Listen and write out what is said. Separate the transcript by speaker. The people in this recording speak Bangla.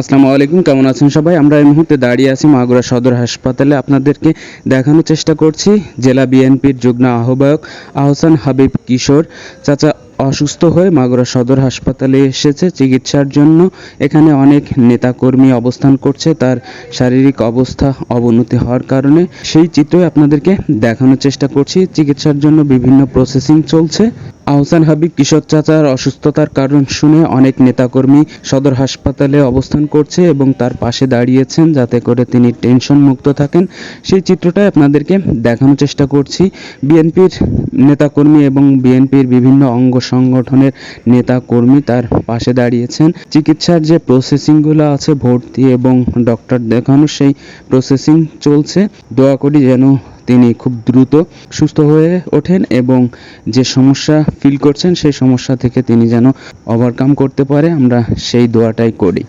Speaker 1: আসসালামু আলাইকুম, কেমন আছেন সবাই? আমরা এই মুহূর্তে দাঁড়িয়ে আছি মাগুরা সদর হাসপাতালে। আপনাদেরকে দেখানোর চেষ্টা করছি জেলা বিএনপির যুগ্ম আহ্বায়ক আহসান হাবিব কিশোর। চাচা অসুস্থ হয়ে মাগুরা সদর হাসপাতালে এসেছে, চিকিৎসার জন্য। এখানে অনেক নেতাকর্মী অবস্থান করছে, তার শারীরিক অবস্থা অবনতি হওয়ার কারণে। সেই চিত্রই আপনাদেরকে দেখানোর চেষ্টা করছি। চিকিৎসার জন্য বিভিন্ন প্রসেসিং চলছে। আহসান হাবিব কিশোর চাচার অসুস্থতার কারণ শুনে অনেক নেতাকর্মী সদর হাসপাতালে অবস্থান করছে এবং তার পাশে দাঁড়িয়েছেন যাতে করে তিনি টেনশন মুক্ত থাকেন। সেই চিত্রটাই আপনাদেরকে দেখানোর চেষ্টা করছি। বিএনপির নেতাকর্মী এবং বিএনপির বিভিন্ন অঙ্গ সংগঠনের নেতাকর্মী তার পাশে দাঁড়িয়েছেন। চিকিৎসার যে প্রসেসিংগুলো আছে, ভর্তি এবং ডক্টর দেখানো সেই প্রসেসিং চলছে। দোয়া করি যেন তিনি খুব দ্রুত সুস্থ হয়ে ওঠেন এবং যে সমস্যা ফিল করছেন, সেই সমস্যা থেকে তিনি যেন ওভারকাম করতে পারে, আমরা সেই দোয়াটাই করি।